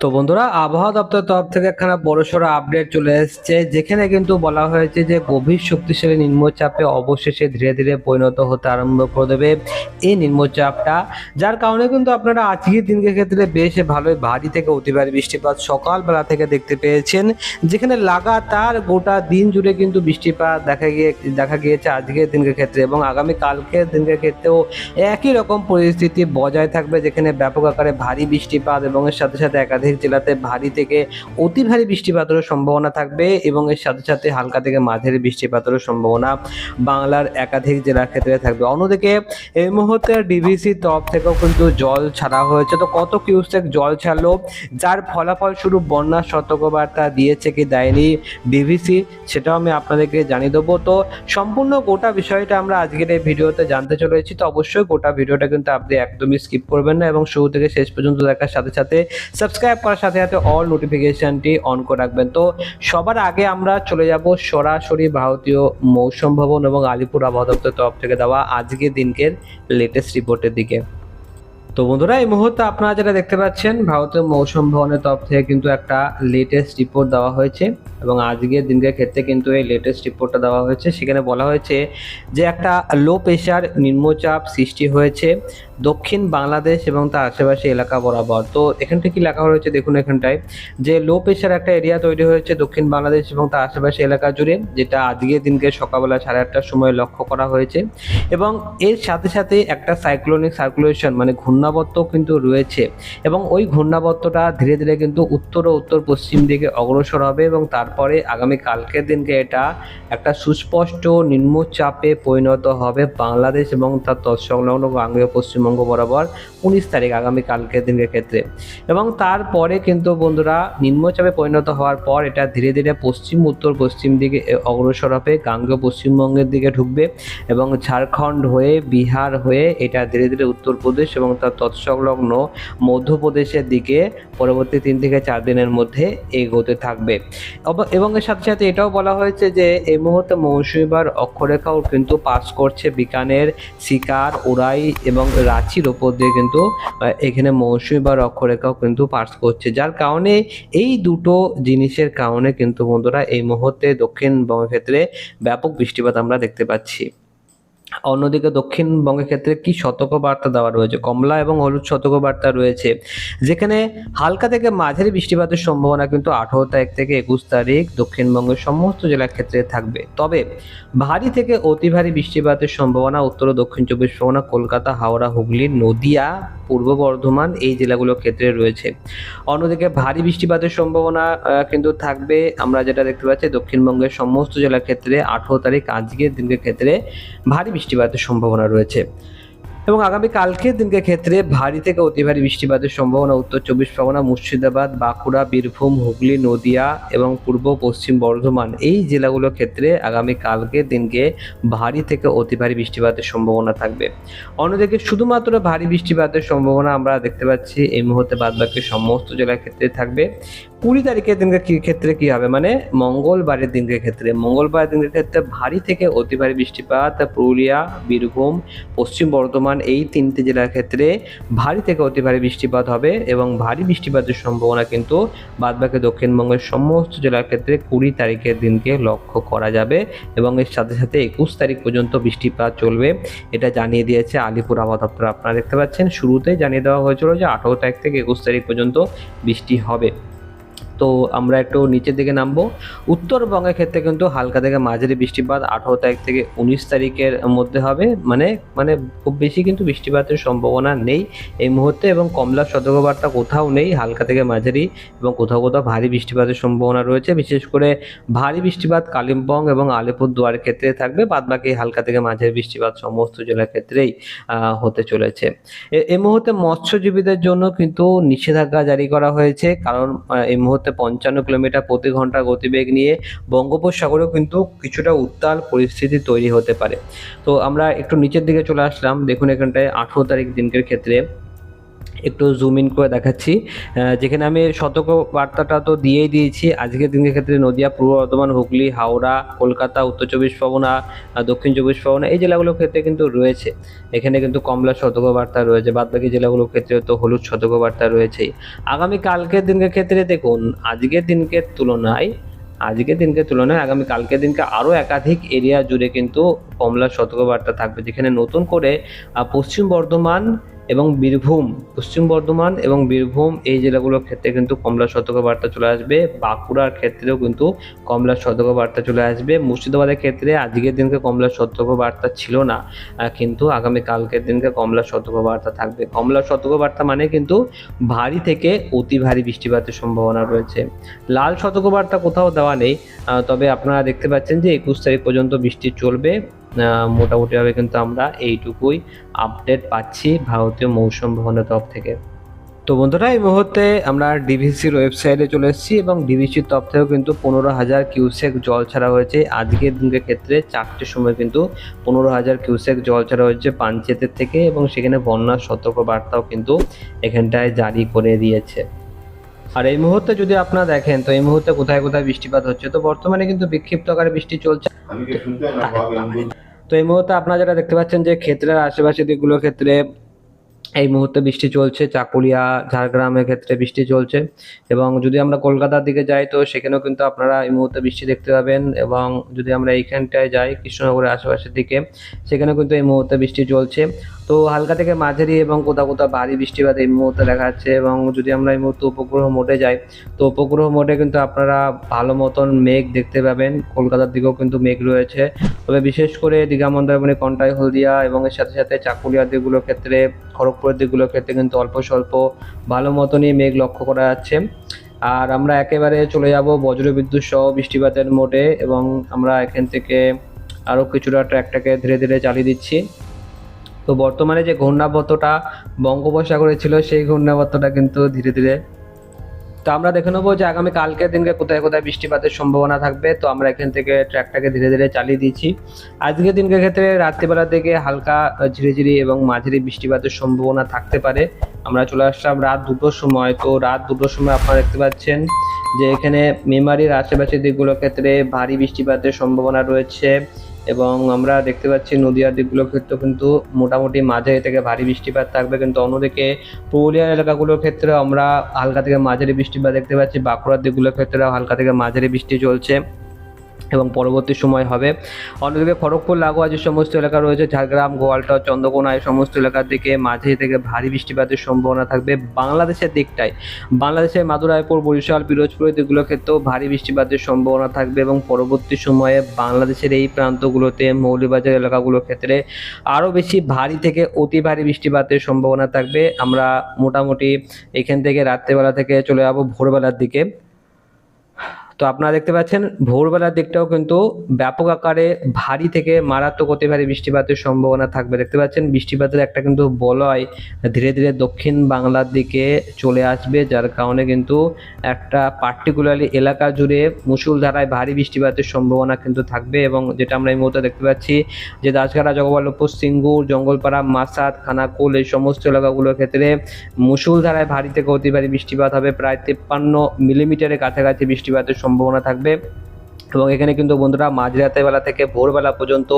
তো বন্ধুরা, আবহাওয়া দপ্তর তরফ থেকে একখানা বড়সড় আপডেট চলে এসেছে, যেখানে কিন্তু বলা হয়েছে যে গভীর শক্তিশালী নিম্নচাপে অবশেষে ধীরে ধীরে পরিণত হতে আরম্ভ করে দেবে এই নিম্নচাপটা। যার কারণে কিন্তু আপনারা আজকের দিনকে ক্ষেত্রে বেশ ভালোই ভারী থেকে অতি ভারী বৃষ্টিপাত সকালবেলা থেকে দেখতে পেয়েছেন, যেখানে লাগাতার গোটা দিন জুড়ে কিন্তু বৃষ্টিপাত দেখা গিয়ে, দেখা গিয়েছে আজকের দিনকে ক্ষেত্রে এবং আগামী কালকের দিনকে ক্ষেত্রেও একই রকম পরিস্থিতি বজায় থাকবে, যেখানে ব্যাপক আকারে ভারী বৃষ্টিপাত এবং এর সাথে সাথে একাধিক জেলাতে ভারী থেকে অতি ভারী বৃষ্টিপাতেরও সম্ভাবনা থাকবে এবং এর সাথে সাথে হালকা থেকে মাঝারি বৃষ্টিপাতেরও সম্ভাবনা বাংলার একাধিক জেলার ক্ষেত্রে থাকবে। অন্যদিকে এই মুহূর্তে ডিভিসি তরফ থেকেও কিন্তু জল ছাড়া হয়েছে। তো কত কিউসেক জল ছাড়লো? যার ফলাফল শুরু বন্যার সতর্কবার্তা দিয়েছে কি দেয়নি ডিভিসি সেটাও আমি আপনাদেরকে জানিয়ে দেবো। তো সম্পূর্ণ গোটা বিষয়টা আমরা আজকের এই ভিডিওতে জানতে চলেছি। তো অবশ্যই গোটা ভিডিওটা কিন্তু আপনি একদমই স্কিপ করবেন না এবং শুরু থেকে শেষ পর্যন্ত দেখার সাথে সাথে সাবস্ক্রাইব করার সাথে সাথে অল নোটিফিকেশনটি অন করে রাখবেন। তো সবার আগে আমরা চলে যাব সরাসরি ভারতীয় মৌসুম ভবন এবং আলিপুর আবহাওয়া দপ্তর তরফ থেকে দেওয়া আজকের দিনকের লেটেস্ট রিপোর্টের দিকে। তো বন্ধুরা, এই মুহূর্তে আপনারা যেটা দেখতে পাচ্ছেন ভারতের মৌসুম ভবনের তরফ থেকে কিন্তু একটা লেটেস্ট রিপোর্ট দেওয়া হয়েছে এবং আজকের দিনকের ক্ষেত্রে কিন্তু এই লেটেস্ট রিপোর্টটা দেওয়া হয়েছে। সেখানে বলা হয়েছে যে একটা লো প্রেশার নিম্নচাপ সৃষ্টি হয়েছে। দক্ষিণ বাংলাদেশ এবং তার আশেপাশে এলাকা বরাবর। তো এখানটা কি লেখা হয়েছে দেখুন এখানটায়। যে লো প্রেশার একটা এরিয়া তৈরি হয়েছে দক্ষিণ বাংলাদেশ এবং তার আশেপাশে এলাকা জুড়ে, যেটা আজকের দিনকে সকালবেলা সাড়ে আটটার সময় লক্ষ্য করা হয়েছে। এবং এর সাথে সাথে একটা সাইক্লোনিক সার্কুলেশন মানে ঘূর্ণাবর্ত কিন্তু রয়েছে। এবং ওই ঘূর্ণাবর্তটা ধীরে ধীরে কিন্তু উত্তর ও উত্তর পশ্চিম দিকে অগ্রসর হবে এবং তারপরে আগামী কালকের দিনকে এটা একটা সুস্পষ্ট নিম্নচাপে পরিণত হবে বাংলাদেশ এবং তার তৎসংলগ্ন গাঙ্গেয় পশ্চিমবঙ্গ বরাবর উনিশ তারিখ আগামী কালকের দিনের ক্ষেত্রে। এবং তারপরে কিন্তু বন্ধুরা নিম্নচাপে পরিণত হওয়ার পর এটা ধীরে ধীরে পশ্চিম, উত্তর, পশ্চিম দিকে অগ্রসর হবে, গাঙ্গেয় পশ্চিমবঙ্গের দিকে ঢুকবে এবং ঝাড়খণ্ড হয়ে বিহার হয়ে এটা ধীরে ধীরে উত্তরপ্রদেশ এবং তার তৎসংলগ্ন মধ্যপ্রদেশের দিকে পরবর্তী তিন থেকে চার দিনের মধ্যে এগোতে থাকবে। এবং এর সাথে সাথে এটাও বলা হয়েছে যে এই মুহূর্তে মৌসুমিবার অক্ষরেখাও কিন্তু পাস করছে বিকানের শিকার ওরাই এবং রাঁচির ওপর দিয়ে কিন্তু এখানে মৌসুমি বা রক্ষরেখাও কিন্তু পার্স করছে। যার কারণে এই দুটো জিনিসের কারণে কিন্তু বন্ধুরা এই মুহূর্তে দক্ষিণবঙ্গের ক্ষেত্রে ব্যাপক বৃষ্টিপাত আমরা দেখতে পাচ্ছি। অন্যদিকে দক্ষিণবঙ্গের ক্ষেত্রে কি সতর্কবার্তা দেওয়া রয়েছে? কমলা এবং হলুদ সতর্কবার্তা রয়েছে। যেখানে হালকা থেকে মাঝারি বৃষ্টিপাতের সম্ভাবনা কিন্তু আঠারো তারিখ থেকে একুশ তারিখ দক্ষিণবঙ্গের সমস্ত জেলার ক্ষেত্রে থাকবে। তবে ভারী থেকে অতি ভারী বৃষ্টিপাতের সম্ভাবনা উত্তর ও দক্ষিণ চব্বিশ পরগনা, কলকাতা, হাওড়া, হুগলি, নদিয়া, পূর্ব বর্ধমান এই জেলাগুলোর ক্ষেত্রে রয়েছে। অন্যদিকে ভারী বৃষ্টিপাতের সম্ভাবনা কিন্তু থাকবে। আমরা যেটা দেখতে পাচ্ছি দক্ষিণবঙ্গের সমস্ত জেলার ক্ষেত্রে আঠেরো তারিখ আজকের দিনের ক্ষেত্রে ভারী বৃষ্টিপাতের সম্ভাবনা রয়েছে। এবং আগামী কালকের দিনকে ক্ষেত্রে ভারী থেকে অতি ভারী বৃষ্টিপাতের সম্ভাবনা উত্তর চব্বিশ পরগনা, মুর্শিদাবাদ, বাঁকুড়া, বীরভূম, হুগলি, নদিয়া এবং পূর্ব, পশ্চিম বর্ধমান এই জেলাগুলোর ক্ষেত্রে আগামী কালকের দিনকে ভারী থেকে অতি ভারী বৃষ্টিপাতের সম্ভাবনা থাকবে। অন্যদিকে শুধুমাত্র ভারী বৃষ্টিপাতের সম্ভাবনা আমরা দেখতে পাচ্ছি এই মুহূর্তে বাদবাকি সমস্ত জেলার ক্ষেত্রে থাকবে। কুড়ি তারিখের দিনকে ক্ষেত্রে কি হবে? মানে মঙ্গলবারের দিনকে ক্ষেত্রে। মঙ্গলবারের দিনের ক্ষেত্রে ভারী থেকে অতি ভারী বৃষ্টিপাত, পুরুলিয়া, বীরভূম, পশ্চিম বর্ধমান এই তিনটি জেলার ক্ষেত্রে ভারী থেকে অতি ভারী বৃষ্টিপাত হবে এবং ভারী বৃষ্টিপাতের সম্ভাবনা কিন্তু বাদবাকি দক্ষিণবঙ্গের সমস্ত জেলার ক্ষেত্রে কুড়ি তারিখের দিনকে লক্ষ্য করা যাবে এবং এর সাথে সাথে একুশ তারিখ পর্যন্ত বৃষ্টিপাত চলবে। এটা জানিয়ে দিয়েছে আলিপুর আবহাওয়া দপ্তর। আপনারা দেখতে পাচ্ছেন, শুরুতেই জানিয়ে দেওয়া হয়েছিল যে আঠারো তারিখ থেকে একুশ তারিখ পর্যন্ত বৃষ্টি হবে। তো আমরা একটু নিচের দিকে নামবো। উত্তরবঙ্গের ক্ষেত্রে কিন্তু হালকা থেকে মাঝারি বৃষ্টিপাত আঠারো তারিখ থেকে উনিশ তারিখের মধ্যে হবে। মানে মানে খুব বেশি কিন্তু বৃষ্টিপাতের সম্ভাবনা নেই এই মুহূর্তে এবং কমলা সতর্কবার্তা কোথাও নেই। হালকা থেকে মাঝারি এবং কোথাও কোথাও ভারী বৃষ্টিপাতের সম্ভাবনা রয়েছে। বিশেষ করে ভারী বৃষ্টিপাত কালিম্পং এবং আলিপুরদুয়ারের ক্ষেত্রে থাকবে। বাদবাকি হালকা থেকে মাঝারি বৃষ্টিপাত সমস্ত জেলার ক্ষেত্রেই হতে চলেছে। এই মুহূর্তে মৎস্যজীবীদের জন্য কিন্তু নিষেধাজ্ঞা জারি করা হয়েছে। কারণ এই মুহূর্তে পঞ্চান্ন কিলোমিটার প্রতি ঘণ্টা গতিবেগ নিয়ে বঙ্গোপসাগরেও কিন্তু কিছুটা উত্তাল পরিস্থিতি তৈরি হতে পারে। তো আমরা একটু নিচের দিকে চলে আসলাম। দেখুন এখানটায় আঠেরো তারিখ দিনকের ক্ষেত্রে। একটু জুম ইন করে দেখাচ্ছি। যেখানে আমি সতর্ক বার্তাটা তো দিয়েই দিয়েছি। আজকের দিনের ক্ষেত্রে নদিয়া, পূর্ব বর্ধমান, হুগলি, হাওড়া, কলকাতা, উত্তর চব্বিশ পরগনা দক্ষিণ চব্বিশ পরগনা এই জেলাগুলোর ক্ষেত্রে কিন্তু রয়েছে। এখানে কিন্তু কমলা সতর্ক বার্তা রয়েছে। বাদ বাকি জেলাগুলোর ক্ষেত্রে তো হলুদ সতর্ক বার্তা রয়েছেই আগামী কালকের দিনের ক্ষেত্রে দেখুন, আজকের দিনকে তুলনায়, আজকের দিনকে তুলনায় আগামী কালকের দিনকে আরও একাধিক এরিয়া জুড়ে কিন্তু কমলা সতর্কবার্তা থাকবে। যেখানে নতুন করে পশ্চিম বর্ধমান এবং বীরভূম, পশ্চিম বর্ধমান এবং বীরভূম এই জেলাগুলোর ক্ষেত্রে কিন্তু কমলা সতর্কবার্তা চলে আসবে। বাঁকুড়ার ক্ষেত্রেও কিন্তু কমলা সতর্কবার্তা চলে আসবে। মুর্শিদাবাদের ক্ষেত্রে আজকের দিনকে কমলা সতর্কবার্তা ছিল না কিন্তু আগামী কালকের দিনকে কমলা সতর্কবার্তা থাকবে। কমলা সতর্কবার্তা মানে কিন্তু ভারী থেকে অতি ভারী বৃষ্টিপাতের সম্ভাবনা রয়েছে। লাল সতর্কবার্তা কোথাও দেওয়া নেই তবে আপনারা দেখতে পাচ্ছেন যে একুশ তারিখ পর্যন্ত বৃষ্টি চলবে। মোটামুটিভাবে কিন্তু আমরা এইটুকুই আপডেট পাচ্ছি ভারতীয় মৌসুম ভবনের তরফ থেকে। তো বন্ধুরা এই মুহূর্তে আমরা ডিভিসির ওয়েবসাইটে চলে এসেছি এবং ডিভিসির তরফ থেকেও কিন্তু পনেরো হাজার কিউসেক জল ছাড়া হয়েছে। আজকের দিনের ক্ষেত্রে চারটের সময় কিন্তু পনেরো হাজার কিউসেক জল ছাড়া হয়েছে পাঞ্চেতের থেকে এবং সেখানে বন্যার সতর্ক বার্তাও কিন্তু এখানটায় জারি করে দিয়েছে। আর এই মুহূর্তে যদি আপনারা দেখেন তো এই মুহূর্তে কোথায় কোথায় বৃষ্টিপাত হচ্ছে? তো বর্তমানে কিন্তু বিক্ষিপ্ত আকারে বৃষ্টি চলছে। তো এই মুহূর্তে আপনারা যেটা দেখতে পাচ্ছেন যে ক্ষেত্রের আশেপাশে দিকগুলোর ক্ষেত্রে এই মুহূর্তে বৃষ্টি চলছে, চাকুলিয়া, ঝাড়গ্রামের ক্ষেত্রে বৃষ্টি চলছে এবং যদি আমরা কলকাতার দিকে যাই তো সেখানেও কিন্তু আপনারা এই মুহূর্তে বৃষ্টি দেখতে পাবেন এবং যদি আমরা এইখানটায় যাই, কৃষ্ণনগরের আশেপাশের দিকে, সেখানেও কিন্তু এই মুহূর্তে বৃষ্টি চলছে। তো হালকা থেকে মাঝারি এবং কোথাও কোথাও ভারী বৃষ্টিপাত এই মুহূর্তে দেখা যাচ্ছে এবং যদি আমরা এই মুহূর্তে উপগ্রহ মোডে যাই, তো উপগ্রহ মোডে কিন্তু আপনারা ভালো মতন মেঘ দেখতে পাবেন। কলকাতার দিকেও কিন্তু মেঘ রয়েছে। তবে বিশেষ করে দীঘা, মন্দারমণি, কন্টাই, হলদিয়া এবং এর সাথে সাথে চাকুলিয়া দিকগুলোর ক্ষেত্রে খড়গপুরের দিকগুলোর ক্ষেত্রে কিন্তু অল্প স্বল্প ভালো মতনই মেঘ লক্ষ্য করা যাচ্ছে। আর আমরা একেবারে চলে যাব বজ্রবিদ্যুৎ সহ বৃষ্টিপাতের মোডে এবং আমরা এখান থেকে আরও কিছুটা ট্র্যাকটাকে ধীরে ধীরে চালিয়ে দিচ্ছি। তো বর্তমানে যে ঘূর্ণাবর্তটা বঙ্গোপসাগরে ছিল, সেই ঘূর্ণাবর্তটা কিন্তু ধীরে ধীরে তো আমরা দেখে নেব যে আগামী কালকের দিনকে কোথায় কোথায় বৃষ্টিপাতের সম্ভাবনা থাকবে। তো আমরা এখান থেকে ট্র্যাকটাকে ধীরে ধীরে চালিয়ে দিয়েছি। আজকের দিনকে ক্ষেত্রে রাত্রিবেলার দিকে হালকা ঝিরিঝিরি এবং মাঝারি বৃষ্টিপাতের সম্ভাবনা থাকতে পারে। আমরা চলে আসলাম রাত দুটোর সময়। তো রাত দুটোর সময় আপনারা দেখতে পাচ্ছেন যে এখানে মেমারির আশেপাশের দিকগুলোর ক্ষেত্রে ভারী বৃষ্টিপাতের সম্ভাবনা রয়েছে। এবং আমরা দেখতে পাচ্ছি নদীয়ার দিকগুলোর ক্ষেত্রেও কিন্তু মোটামুটি মাঝে থেকে ভারী বৃষ্টিপাত থাকবে, কিন্তু অন্যদিকে পুরুলিয়ার এলাকাগুলোর ক্ষেত্রে আমরা হালকা থেকে মাঝারি বৃষ্টিপাত দেখতে পাচ্ছি, বাঁকুড়ার দিকগুলোর ক্ষেত্রেও হালকা থেকে মাঝারি বৃষ্টি চলছে। এবং পরবর্তী সময় হবে। অন্যদিকে খড়গপুর, লাগোয়া যে সমস্ত এলাকা রয়েছে, ঝাড়গ্রাম গোয়ালটা চন্দ্রকোনা, এই সমস্ত এলাকার দিকে মাঝে থেকে ভারী বৃষ্টিপাতের সম্ভাবনা থাকবে। বাংলাদেশের দিকটায়, বাংলাদেশের মাদুরায়পুর বরিশাল, পিরোজপুর দিকগুলোর ক্ষেত্রেও ভারী বৃষ্টিপাতের সম্ভাবনা থাকবে এবং পরবর্তী সময়ে বাংলাদেশের এই প্রান্তগুলোতে মৌলিবাজার এলাকাগুলোর ক্ষেত্রে আরও বেশি ভারী থেকে অতি ভারী বৃষ্টিপাতের সম্ভাবনা থাকবে। আমরা মোটামুটি এখান থেকে রাত্রেবেলা থেকে চলে যাব ভোরবেলার দিকে। তো আপনারা দেখতে পাচ্ছেন, ভোরবেলার দিকটাও কিন্তু ব্যাপক আকারে ভারী থেকে মারাত্মক অতি ভারী বৃষ্টিপাতের সম্ভাবনা থাকবে। দেখতে পাচ্ছেন, বৃষ্টিপাতের একটা কিন্তু বলয় ধীরে ধীরে দক্ষিণ বাংলার দিকে চলে আসবে, যার কারণে কিন্তু একটা পার্টিকুলারলি এলাকা জুড়ে মুসুলধারায় ভারী বৃষ্টিপাতের সম্ভাবনা কিন্তু থাকবে এবং যেটা আমরা এই মুহূর্তে দেখতে পাচ্ছি যে দাসগাড়া, জগবল্লভপুর, সিঙ্গুর, জঙ্গলপাড়া মাসাদ খানাকুল এই সমস্ত এলাকাগুলোর ক্ষেত্রে মুসুলধারায় ভারী থেকে অতি ভারী বৃষ্টিপাত হবে। প্রায় তিপ্পান্ন মিলিমিটারের কাছাকাছি বৃষ্টিপাতের সম্ভাবনা থাকবে। এবং এখানে কিন্তু বন্ধুরা মাঝরাতের বেলা থেকে ভোরবেলা পর্যন্ত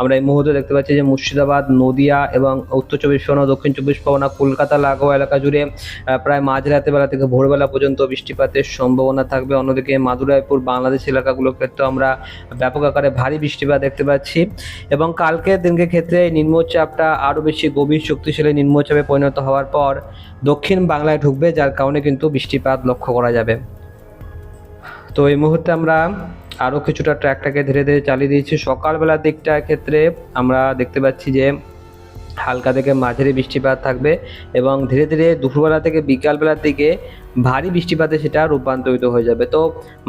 আমরা এই মুহূর্তে দেখতে পাচ্ছি যে মুর্শিদাবাদ, নদিয়া এবং উত্তর চব্বিশ পরগনা, দক্ষিণ চব্বিশ পরগনা, কলকাতা, লাগোয়া এলাকা জুড়ে প্রায় মাঝরাতের বেলা থেকে ভোরবেলা পর্যন্ত বৃষ্টিপাতের সম্ভাবনা থাকবে। অন্যদিকে মাদুরাইপুর, বাংলাদেশ এলাকাগুলোর ক্ষেত্রে আমরা ব্যাপক আকারে ভারী বৃষ্টিপাত দেখতে পাচ্ছি। এবং কালকের দিনকে ক্ষেত্রে নিম্নচাপটা আরও বেশি গভীর শক্তিশালী নিম্নচাপে পরিণত হওয়ার পর দক্ষিণ বাংলায় ঢুকবে, যার কারণে কিন্তু বৃষ্টিপাত লক্ষ্য করা যাবে। তো এই মুহূর্তে আমরা আরও কিছুটা ট্র্যাকটাকে ধীরে ধীরে চালিয়ে দিয়েছি। সকালবেলার দিকটার ক্ষেত্রে আমরা দেখতে পাচ্ছি যে হালকা থেকে মাঝারি বৃষ্টিপাত থাকবে এবং ধীরে ধীরে দুপুরবেলা থেকে বিকালবেলার দিকে ভারী বৃষ্টিপাতে সেটা রূপান্তরিত হয়ে যাবে। তো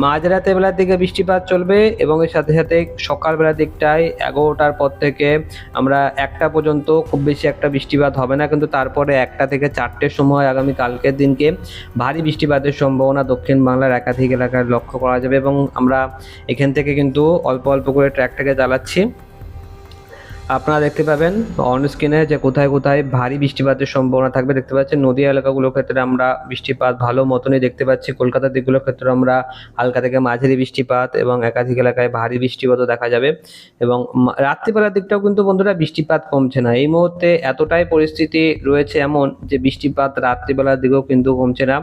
মাঝরাতের বেলার দিকে বৃষ্টিপাত চলবে এবং এর সাথে সাথে সকালবেলার দিকটায় এগারোটার পর থেকে আমরা একটা পর্যন্ত খুব বেশি একটা বৃষ্টিপাত হবে না, কিন্তু তারপরে একটা থেকে চারটের সময় আগামী কালকের দিনকে ভারী বৃষ্টিপাতের সম্ভাবনা দক্ষিণ বাংলার একাধিক এলাকায় লক্ষ্য করা যাবে এবং আমরা এখান থেকে কিন্তু অল্প অল্প করে ট্র্যাকটাকে চালাচ্ছি। আপনারা দেখতে পাবেন অন স্ক্রিনে যে কোথায় কোথায় ভারী বৃষ্টিপাতের সম্ভাবনা থাকবে দেখতে পাচ্ছেন। নদী এলাকাগুলোর ক্ষেত্রে আমরা বৃষ্টিপাত ভালো মতনই দেখতে পাচ্ছি। কলকাতার দিকগুলোর ক্ষেত্রে আমরা হালকা থেকে মাঝারি বৃষ্টিপাত এবং একাধিক এলাকায় ভারী বৃষ্টিপাতও দেখা যাবে। এবং রাত্রিবেলার দিকটাও কিন্তু বন্ধুরা বৃষ্টিপাত কমছে না। এই মুহূর্তে এতটাই পরিস্থিতি রয়েছে এমন যে বৃষ্টিপাত রাত্রিবেলার দিকেও কিন্তু কমছে না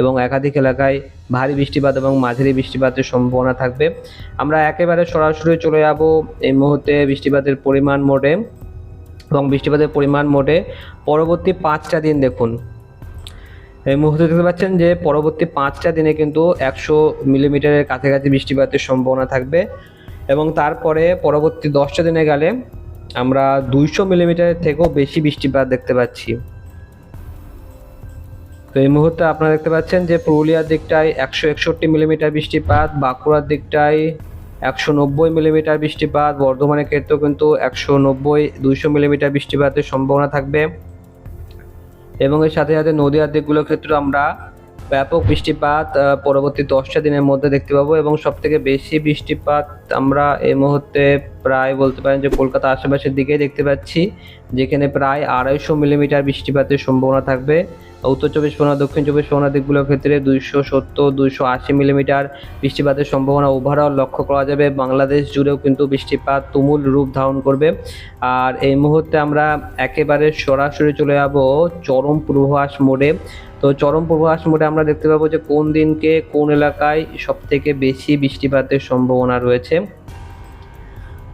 এবং একাধিক এলাকায় ভারী বৃষ্টিপাত এবং মাঝারি বৃষ্টিপাতের সম্ভাবনা থাকবে। আমরা একেবারে সরাসরি চলে যাব এই মুহূর্তে বৃষ্টিপাতের পরিমাণ মোডে এবং বৃষ্টিপাতের পরিমাণ মোডে পরবর্তী পাঁচটা দিন দেখুন। এই মুহূর্তে দেখতে পাচ্ছেন যে পরবর্তী পাঁচটা দিনে কিন্তু একশো মিলিমিটারের কাছাকাছি বৃষ্টিপাতের সম্ভাবনা থাকবে এবং তারপরে পরবর্তী দশটা দিনে গেলে আমরা দুইশো মিলিমিটারের থেকেও বেশি বৃষ্টিপাত দেখতে পাচ্ছি। তো এই মুহূর্তে আপনারা দেখতে পাচ্ছেন যে পুরুলিয়ার দিকটায় একশো একষট্টি মিলিমিটার বৃষ্টিপাত, বাঁকুড়ার দিকটায় একশো নব্বই মিলিমিটার বৃষ্টিপাত, বর্ধমানের ক্ষেত্রেও কিন্তু একশো নব্বই, দুইশো মিলিমিটার বৃষ্টিপাতের সম্ভাবনা থাকবে। এবং এর সাথে সাথে নদীয়ার দিকগুলোর ক্ষেত্রে আমরা ব্যাপক বৃষ্টিপাত পরবর্তী দশটা দিনের মধ্যে দেখতে পাবো। এবং সব থেকে বেশি বৃষ্টিপাত আমরা এই মুহূর্তে প্রায় বলতে পারেন যে কলকাতা আশেপাশের দিকেই দেখতে পাচ্ছি। যেখানে প্রায় আড়াইশো মিলিমিটার বৃষ্টিপাতের সম্ভাবনা থাকবে। উত্তর চব্বিশ পরগনা, দক্ষিণ চব্বিশ পরগনা দিকগুলোর ক্ষেত্রে দুইশো সত্তর, দুইশো আশি মিলিমিটার বৃষ্টিপাতের সম্ভাবনা ওভারঅল লক্ষ্য করা যাবে। বাংলাদেশ জুড়েও কিন্তু বৃষ্টিপাত তুমুল রূপ ধারণ করবে। আর এই মুহূর্তে আমরা একেবারে সরাসরি চলে যাব চরম পূর্বাভাস মোডে। তো চরম পূর্বাভাস মোডে আমরা দেখতে পাবো যে কোন দিনকে কোন এলাকায় সব থেকে বেশি বৃষ্টিপাতের সম্ভাবনা রয়েছে।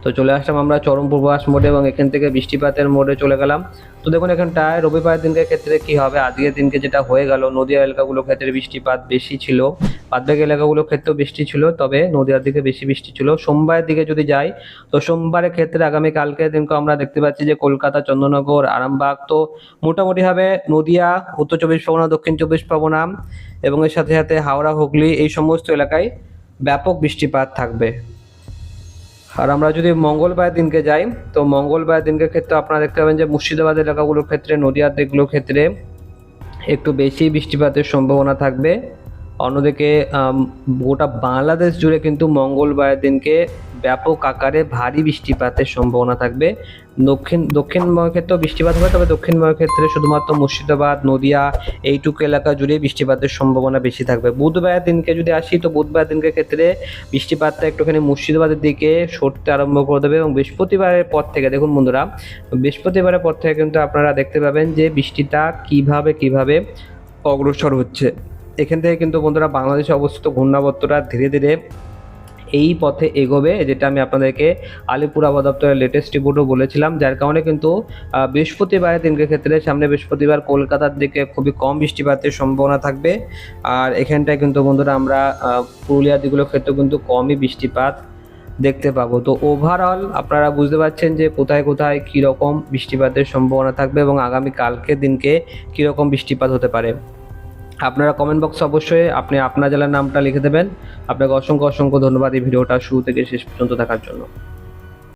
তো চলে আসলাম আমরা চরম পূর্বাভাস মোডে এবং এখান থেকে বৃষ্টিপাতের মোডে চলে গেলাম। তো দেখুন এখানটায় রবিবার দিনকে ক্ষেত্রে কি হবে? আজকের দিনকে যেটা হয়ে গেল, নদীয়া এলাকাগুলোর ক্ষেত্রে বৃষ্টিপাত বেশি ছিল। বাদবাকি এলাকাগুলোর ক্ষেত্রেও বৃষ্টি ছিল, তবে নদীয়ার দিকে বেশি বৃষ্টি ছিল। সোমবারের দিকে যদি যাই, তো সোমবারের ক্ষেত্রে আগামী কালকের দিনকে আমরা দেখতে পাচ্ছি যে কলকাতা, চন্দ্রনগর, আরামবাগ, তো মোটামুটিভাবে নদিয়া, উত্তর চব্বিশ পরগনা, দক্ষিণ চব্বিশ পরগনা এবং এর সাথে সাথে হাওড়া, হুগলি এই সমস্ত এলাকায় ব্যাপক বৃষ্টিপাত থাকবে। আর আমরা যদি মঙ্গলবার দিনকে যাই, তো মঙ্গলবার দিনকে ক্ষেত্রে আপনারা দেখতে পাবেন যে মুর্শিদাবাদ এলাকাগুলোর ক্ষেত্রে, নদীয়ার দিকগুলোর ক্ষেত্রে একটু বেশি বৃষ্টিপাতের সম্ভাবনা থাকবে। অন্যদিকে গোটা বাংলাদেশ জুড়ে কিন্তু মঙ্গলবার দিনকে ব্যাপক আকারে ভারী বৃষ্টিপাতের সম্ভাবনা থাকবে। দক্ষিণ, দক্ষিণবঙ্গের ক্ষেত্রেও বৃষ্টিপাত হবে, তবে দক্ষিণবঙ্গের ক্ষেত্রে শুধুমাত্র মুর্শিদাবাদ, নদিয়া এইটুকু এলাকা জুড়ে বৃষ্টিপাতের সম্ভাবনা বেশি থাকবে। বুধবার দিনকে যদি আসি, তো বুধবার দিনকে ক্ষেত্রে বৃষ্টিপাতটা একটুখানি মুর্শিদাবাদের দিকে সরতে আরম্ভ করে দেবে এবং বৃহস্পতিবারের পর থেকে, দেখুন বন্ধুরা, বৃহস্পতিবারের পর থেকে কিন্তু আপনারা দেখতে পাবেন যে বৃষ্টিটা কীভাবে কীভাবে অগ্রসর হচ্ছে। এখান থেকে কিন্তু বন্ধুরা বাংলাদেশে অবস্থিত ঘূর্ণাবর্তটা ধীরে ধীরে এই পথে এগোবে, যেটা আমি আপনাদেরকে আলিপুর দপ্তরের লেটেস্ট রিপোর্টও বলেছিলাম, যার কারণে কিন্তু বৃহস্পতিবারের দিনকে ক্ষেত্রে সামনে বৃহস্পতিবার কলকাতার দিকে খুবই কম বৃষ্টিপাতের সম্ভাবনা থাকবে। আর এখানটায় কিন্তু বন্ধুরা আমরা পুরুলিয়ার দিকগুলোর ক্ষেত্রে কিন্তু কমই বৃষ্টিপাত দেখতে পাবো। তো ওভারঅল আপনারা বুঝতে পারছেন যে কোথায় কোথায় কীরকম বৃষ্টিপাতের সম্ভাবনা থাকবে এবং আগামী কালকের দিনকে কীরকম বৃষ্টিপাত হতে পারে। আপনারা কমেন্ট বক্সে অবশ্যই আপনি আপনার জেলার নামটা লিখে দেবেন। আপনাকে অসংখ্য অসংখ্য ধন্যবাদ এই ভিডিওটা শুরু থেকে শেষ পর্যন্ত দেখার জন্য।